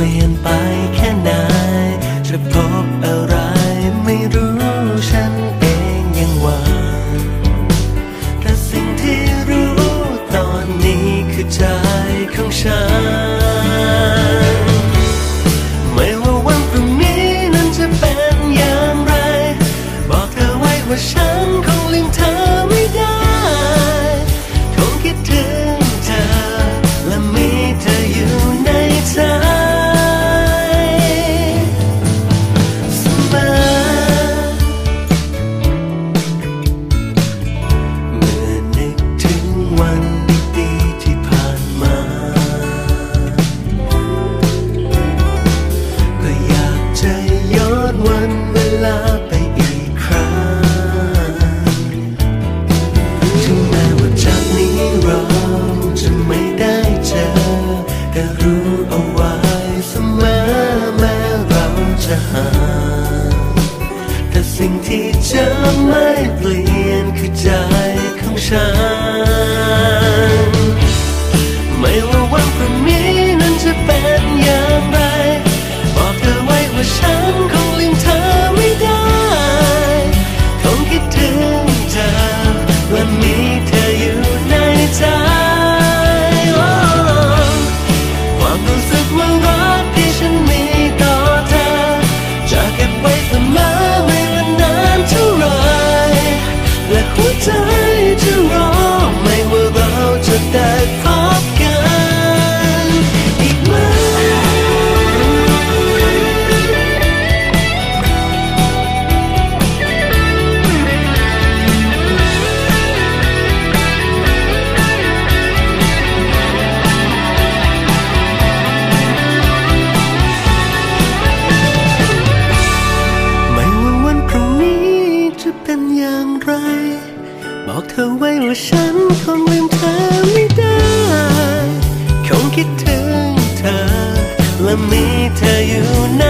เปลี่ยนไปแค่ะหา แต่สิ่งที่จะไม่เปลี่ยนคือใจของฉัน บอกเธอไว้ว่าฉันคงลืมเธอไม่ได้ คงคิดถึงเธอ และมีเธออยู่ใน